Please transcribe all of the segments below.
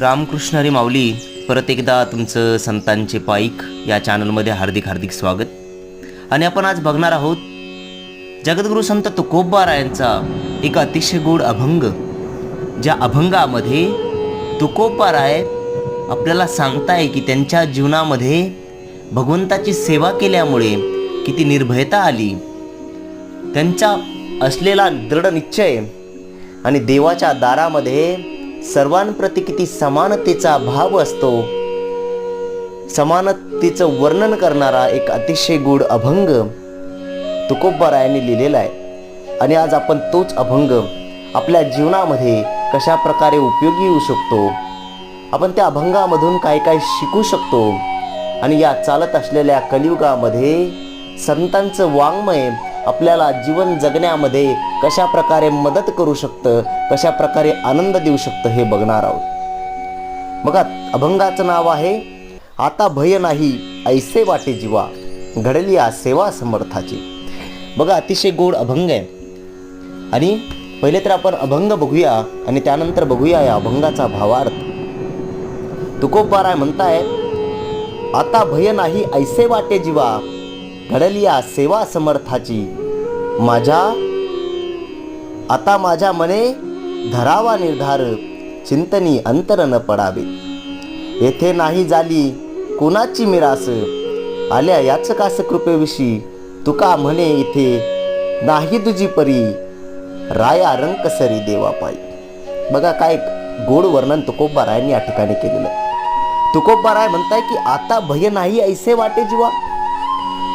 रामकृष्णरी माऊली परत एकदा तुमचं संतांचे पाईक या चॅनलमध्ये हार्दिक हार्दिक स्वागत. आणि आपण आज बघणार आहोत जगद्गुरू संत तुकोबारायांचा एक अतिशय गोड अभंग ज्या अभंगामध्ये तुकोबाराय आपल्याला सांगताय की त्यांच्या जीवनामध्ये भगवंताची सेवा केल्यामुळे किती निर्भयता आली. त्यांचा असलेला दृढ निश्चय आणि देवाच्या दारामध्ये सर्वांप्रती किती समानतेचा भाव असतो. समानतेचं वर्णन करणारा एक अतिशय गूढ अभंग तुकोबारायांनी लिहिलेला आहे. आणि आज आपण तोच अभंग आपल्या जीवनामध्ये कशा प्रकारे उपयोगी येऊ शकतो आपण त्या अभंगामधून काय काय शिकू शकतो आणि या चालत असलेल्या कलियुगामध्ये संतांचं वाङ्मय आपल्याला जीवन जगण्यामध्ये कशा प्रकारे मदत करू शकतं कशा प्रकारे आनंद देऊ शकतं हे बघणार आहोत. बघा अभंगाचं नाव आहे आता भय नाही ऐसे वाटे जीवा घडली आ सेवा समर्थाची. बघा अतिशय गोड अभंग आहे. आणि पहिले तर आपण अभंग बघूया आणि त्यानंतर बघूया या अभंगाचा भावार्थ. तुकोबाराय म्हणताय आता भय नाही ऐसे वाटे जीवा घडली सेवा समर्थाची माझ्या आता माझ्या मने धरावा निर्धार चिंतनी अंतर न पडावे. येथे नाही झाली कुणाची मिरास आल्या याच कास कृपेविषयी तुका म्हणे इथे नाही तुझी परी राया रंकसरी देवा पायी. बघा काय गोड वर्णन तुकोबारायांनी या ठिकाणी केलेलं. तुकोबा राय म्हणताय की आता भय नाही ऐसे वाटे जीवा.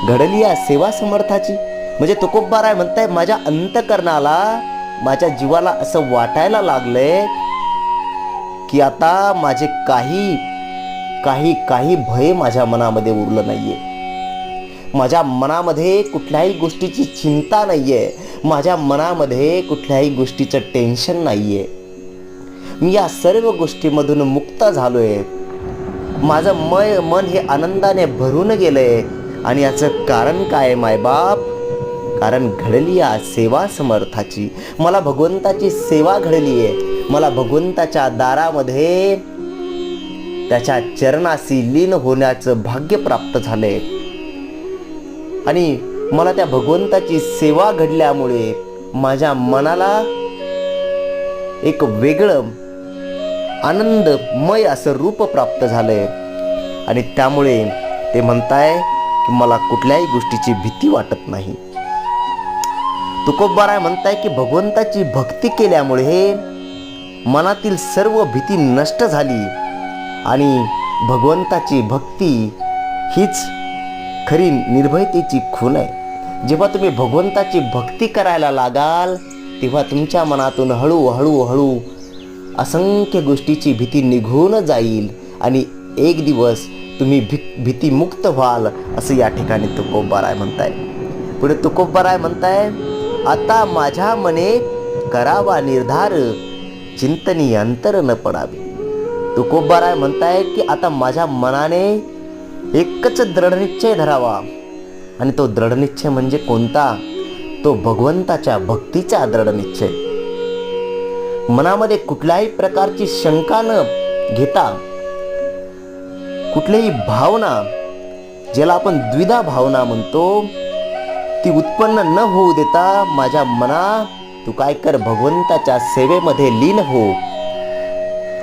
घडली या सेवा समर्थाची. म्हणजे तुकोबाराय म्हणताय माझ्या अंतकरणाला माझ्या जीवाला असं वाटायला लागलंय की आता माझे काही काही काही भय माझ्या मनामध्ये उरलं नाहीये. माझ्या मनामध्ये कुठल्याही गोष्टीची चिंता नाहीये. माझ्या मनामध्ये कुठल्याही गोष्टीचं टेन्शन नाहीये. मी या सर्व गोष्टीमधून मुक्त झालोय. माझं मय मन हे आनंदाने भरून गेलंय. आणि याचं कारण काय आहे, मायबाप? कारण घडली या सेवा समर्थाची. मला भगवंताची सेवा घडली आहे. मला भगवंताच्या दारामध्ये त्याच्या चरणाशी लीन होण्याचं भाग्य प्राप्त झालंय. आणि मला त्या भगवंताची सेवा घडल्यामुळे माझ्या मनाला एक वेगळं आनंदमय असं रूप प्राप्त झालंय. आणि त्यामुळे ते म्हणताय की मला कुठल्याही गोष्टीची भीती वाटत नाही. तुकोबाराय म्हणताय की भगवंताची भक्ती केल्यामुळे मनातील सर्व भीती नष्ट झाली आणि भगवंताची भक्ती हीच खरी निर्भयतेची खून आहे. जेव्हा तुम्ही भगवंताची भक्ती करायला लागाल तेव्हा तुमच्या मनातून हळूहळू हळू असंख्य गोष्टीची भीती निघून जाईल आणि एक दिवस तुम्ही भी भीतीमुक्त व्हाल असं या ठिकाणी तुकोबाराय म्हणताय. पुढे तुकोबाराय म्हणताय आता माझ्या मने करावा निर्धार चिंतनी अंतर न पडावे. तुकोबाराय म्हणताय की आता माझ्या मनाने एकच दृढनिश्चय धरावा. आणि तो दृढनिश्चय म्हणजे कोणता? तो भगवंताच्या भक्तीचा दृढनिश्चय मनामध्ये कुठल्याही प्रकारची शंका न घेता कुठलीही भावना ज्याला आपण द्विधा भावना म्हणतो ती उत्पन्न न होऊ देता माझ्या मना तू काय कर भगवंताच्या सेवेमध्ये लीन हो.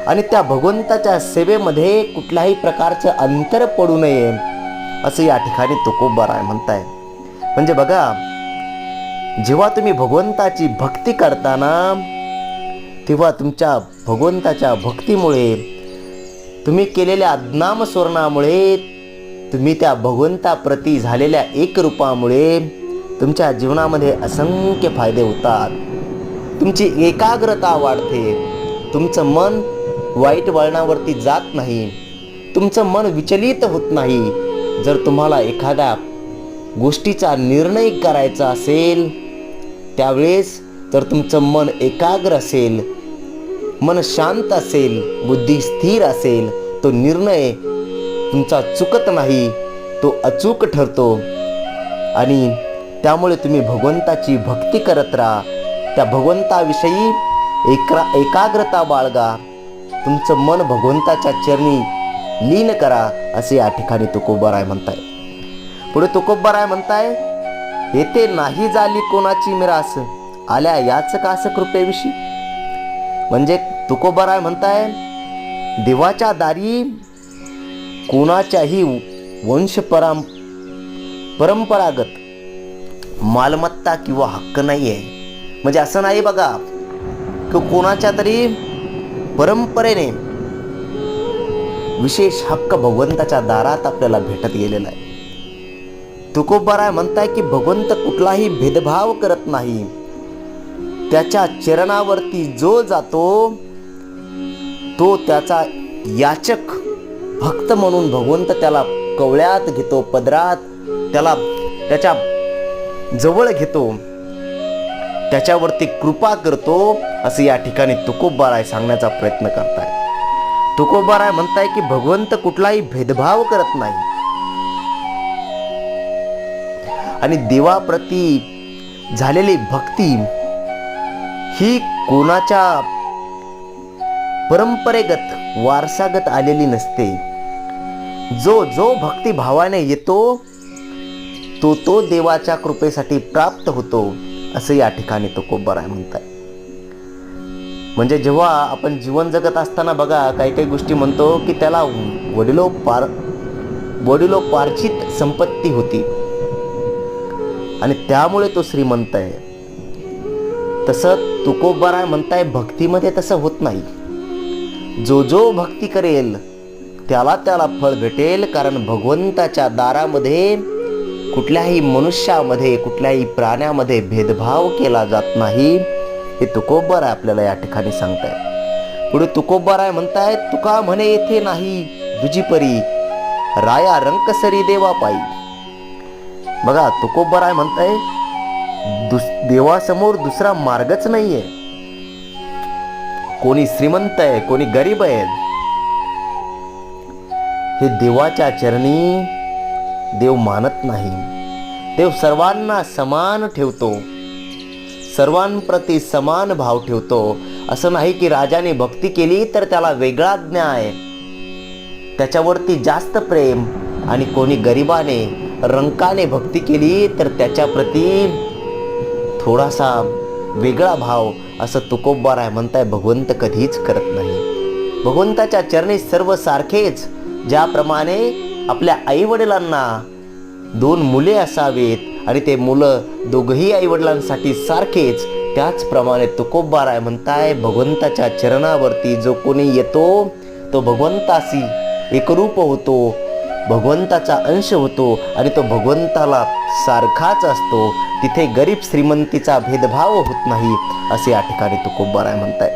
आणि त्या भगवंताच्या सेवेमध्ये कुठल्याही प्रकारचं अंतर पडू नये असं या ठिकाणी तुकोबाराय म्हणताय. म्हणजे बघा जेव्हा तुम्ही भगवंताची भक्ती करताना तेव्हा तुमच्या भगवंताच्या भक्तीमुळे तुम्ही केलेल्या नामस्मरणामुळे तुम्ही त्या भगवंताप्रती झालेल्या एक रूपामुळे तुमच्या जीवनामध्ये असंख्य फायदे होतात. तुमची एकाग्रता वाढते. तुमचं मन वाईट वळणावरती जात नाही. तुमचं मन विचलित होत नाही. जर तुम्हाला एखाद्या गोष्टीचा निर्णय करायचा असेल त्यावेळेस जर तुमचं मन एकाग्र असेल मन शांत असेल बुद्धी स्थिर असेल तो निर्णय तुमचा चुकत नाही तो अचूक ठरतो. आणि त्यामुळे तुम्ही भगवंताची भक्ती करत राहा. त्या भगवंताविषयी एकरा एकाग्रता बाळगा. तुमचं मन भगवंताच्या चरणी लीन करा असे या ठिकाणी तुकोबराय म्हणताय. पुढे तुकोबराय म्हणताय येथे नाही झाली कोणाची मिरास आल्या याच कास कृपेविषयी म्हणजे तुकोबराय म्हणताय देवाच्या दारी कोणाच्याही वंश परंपरागत मालमत्ता किंवा हक्क नाही आहे म्हणजे असं नाही बघा की कोणाच्या तरी परंपरेने विशेष हक्क भगवंताच्या दारात आपल्याला भेटत गेलेला आहे. तुकोबाराय म्हणताय की भगवंत कुठलाही भेदभाव करत नाही. त्याच्या चरणावरती जो जातो तो त्याचा याचक भक्त म्हणून भगवंत त्याला कवळ्यात घेतो पदरात त्याला त्याच्या जवळ घेतो. त्याच्यावरती कृपा करतो असं या ठिकाणी तुकोबाराय सांगण्याचा प्रयत्न करताय तुकोबाराय म्हणताय की भगवंत कुठलाही भेदभाव करत नाही. आणि देवाप्रती झालेली भक्ती ही कोणाच्या परंपरेगत वारसागत आलेली नसते. जो जो भक्तिभावाने येतो तो तो देवाच्या कृपेसाठी प्राप्त होतो असं या ठिकाणी तो कोब्बराय म्हणताय. म्हणजे जेव्हा आपण जीवन जगत असताना बघा काही काही गोष्टी म्हणतो की त्याला वडिलो पार वडिलोपार्जित संपत्ती होती. आणि त्यामुळे तो श्रीमंत आहे. तसं तुकोबराय म्हणताय भक्तीमध्ये तसं होत नाही. जो जो भक्ती करेल त्याला त्याला फळ भेटेल कारण भगवंताच्या दारामध्ये कुठल्याही मनुष्यामध्ये कुठल्याही प्राण्यामध्ये भेदभाव केला जात नाही हे तुकोबाराय आपल्याला या ठिकाणी सांगताय पुढे तुकोबाराय म्हणताय तुका म्हणे येथे नाही दुजी परी राया रंकसरी देवा पायी बघा तुकोबाराय म्हणताय दुस देवासमोर दुसरा मार्गच नाहीये. कोणी श्रीमंत आहे कोणी गरीब आहे. हे देवाच्या चरणी देव मानत नाही. देव सर्वांना समान ठेवतो. सर्वांप्रती समान भाव ठेवतो. असं नाही की राजाने भक्ती केली तर त्याला वेगळा न्याय. त्याच्यावरती जास्त प्रेम आणि कोणी गरिबाने रंकाने भक्ती केली तर त्याच्याप्रती थोडासा वेगळा भाव असं तुकोबाराय म्हणताय भगवंत कधीच करत नाही. भगवंताच्या चरणी सर्व सारखेच ज्याप्रमाणे आपल्या आईवडिलांना दोन मुले असावेत आणि ते मुलं दोघंही आईवडिलांसाठी सारखेच त्याचप्रमाणे तुकोबाराय म्हणताय भगवंताच्या चरणावरती जो कोणी येतो तो भगवंताशी एकरूप होतो. भगवंताचा अंश होतो आणि तो भगवंताला सारखाच असतो. तिथे गरीब श्रीमंतीचा भेदभाव होत नाही असे या ठिकाणी तुकोबाराय म्हणताय.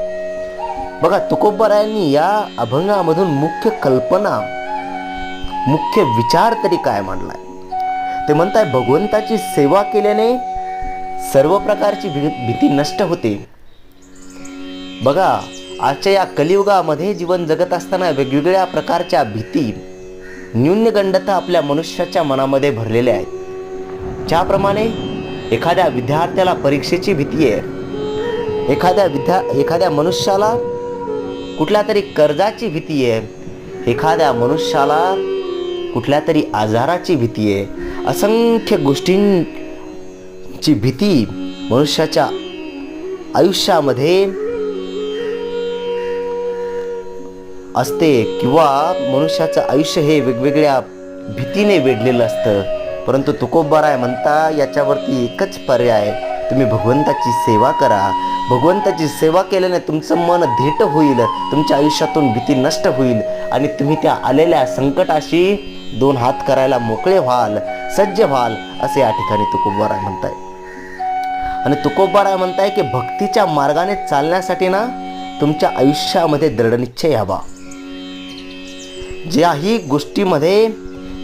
बघा तुकोबारायांनी या अभंगामधून मुख्य कल्पना मुख्य विचार तरी काय मांडलाय ते म्हणताय भगवंताची सेवा केल्याने सर्व प्रकारची भी- भीती नष्ट होते. बघा आजच्या या कलियुगामध्ये जीवन जगत असताना वेगवेगळ्या प्रकारच्या भीती न्यूनगंडता आपल्या मनुष्याच्या मनामध्ये भरलेल्या आहेत. ज्याप्रमाणे एखाद्या विद्यार्थ्याला परीक्षेची भीती आहे एखाद्या विद्या एखाद्या मनुष्याला कुठल्या तरी कर्जाची भीती आहे एखाद्या मनुष्याला कुठल्या तरी आजाराची भीती आहे. असंख्य गोष्टींची भीती मनुष्याच्या आयुष्यामध्ये असते किंवा मनुष्याचं आयुष्य हे वेगवेगळ्या भीतीने वेढलेलं असतं. परंतु तुकोबाराय म्हणता याच्यावरती एकच पर्याय तुम्ही भगवंताची सेवा करा. भगवंताची सेवा केल्याने तुमचं मन धीट होईल तुमच्या आयुष्यातून भीती नष्ट होईल आणि तुम्ही त्या आलेल्या संकटाशी दोन हात करायला मोकळे व्हाल सज्ज व्हाल असे या ठिकाणी तुकोबाराय म्हणताय. आणि तुकोबाराय म्हणताय की भक्तीच्या मार्गाने चालण्यासाठी ना तुमच्या आयुष्यामध्ये दृढनिश्चय यावा. ज्याही गोष्टीमध्ये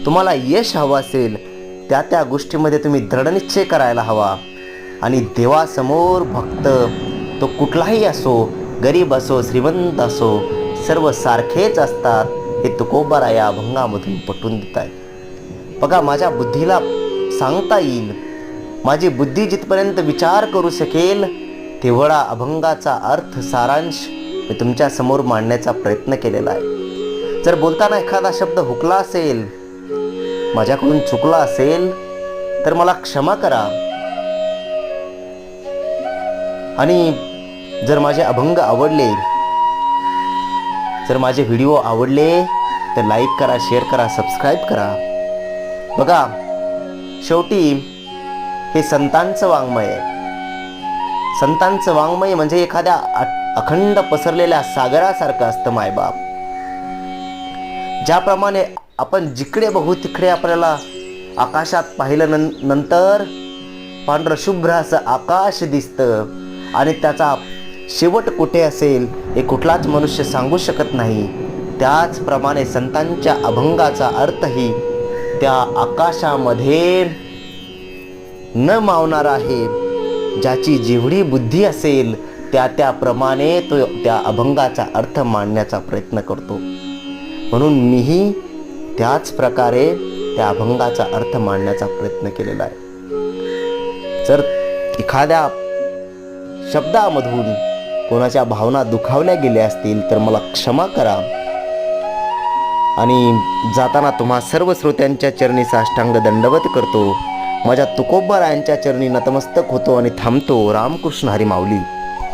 तुम्हाला यश हवं असेल त्या त्या गोष्टीमध्ये तुम्ही दृढनिश्चय करायला हवा. आणि देवासमोर भक्त तो कुठलाही असो गरीब असो श्रीमंत असो सर्व सारखेच असतात. हे तुकोबारा या अभंगामधून पटवून देत आहे. बघा माझ्या बुद्धीला सांगता येईल माझी बुद्धी जिथपर्यंत विचार करू शकेल तेवढा अभंगाचा अर्थ सारांश मी तुमच्यासमोर मांडण्याचा प्रयत्न केलेला आहे. जर बोलताना एखादा शब्द हुकला असेल माझ्याकडून चुकला असेल तर मला क्षमा करा. आणि जर माझे अभंग आवडले जर माझे व्हिडिओ आवडले तर लाईक करा शेअर करा सबस्क्राईब करा. बघा शेवटी हे संतांचं वाङ्मय आहे. संतांचं वाङ्मय म्हणजे एखाद्या अखंड पसरलेल्या सागरासारखं असतं मायबाप. ज्याप्रमाणे आपण जिकडे बघू तिकडे आपल्याला आकाशात पाहिलं नं नंतर पांढरं शुभ्र असं आकाश दिसतं आणि त्याचा शेवट कुठे असेल हे कुठलाच मनुष्य सांगू शकत नाही. त्याचप्रमाणे संतांच्या अभंगाचा अर्थही त्या आकाशामध्ये न मावणार आहे. ज्याची जेवढी बुद्धी असेल त्या त्याप्रमाणे तो त्या अभंगाचा अर्थ मांडण्याचा प्रयत्न करतो. म्हणून मीही त्याच प्रकारे त्या अभंगाचा अर्थ मांडण्याचा प्रयत्न केलेला आहे. जर एखाद्या शब्दामधून कोणाच्या भावना दुखावल्या गेल्या असतील तर मला क्षमा करा. आणि जाताना तुम्हा सर्व श्रोत्यांच्या चरणी साष्टांग दंडवत करतो. माझ्या तुकोबारायांच्या चरणी नतमस्तक होतो आणि थांबतो. रामकृष्ण हरी माऊली.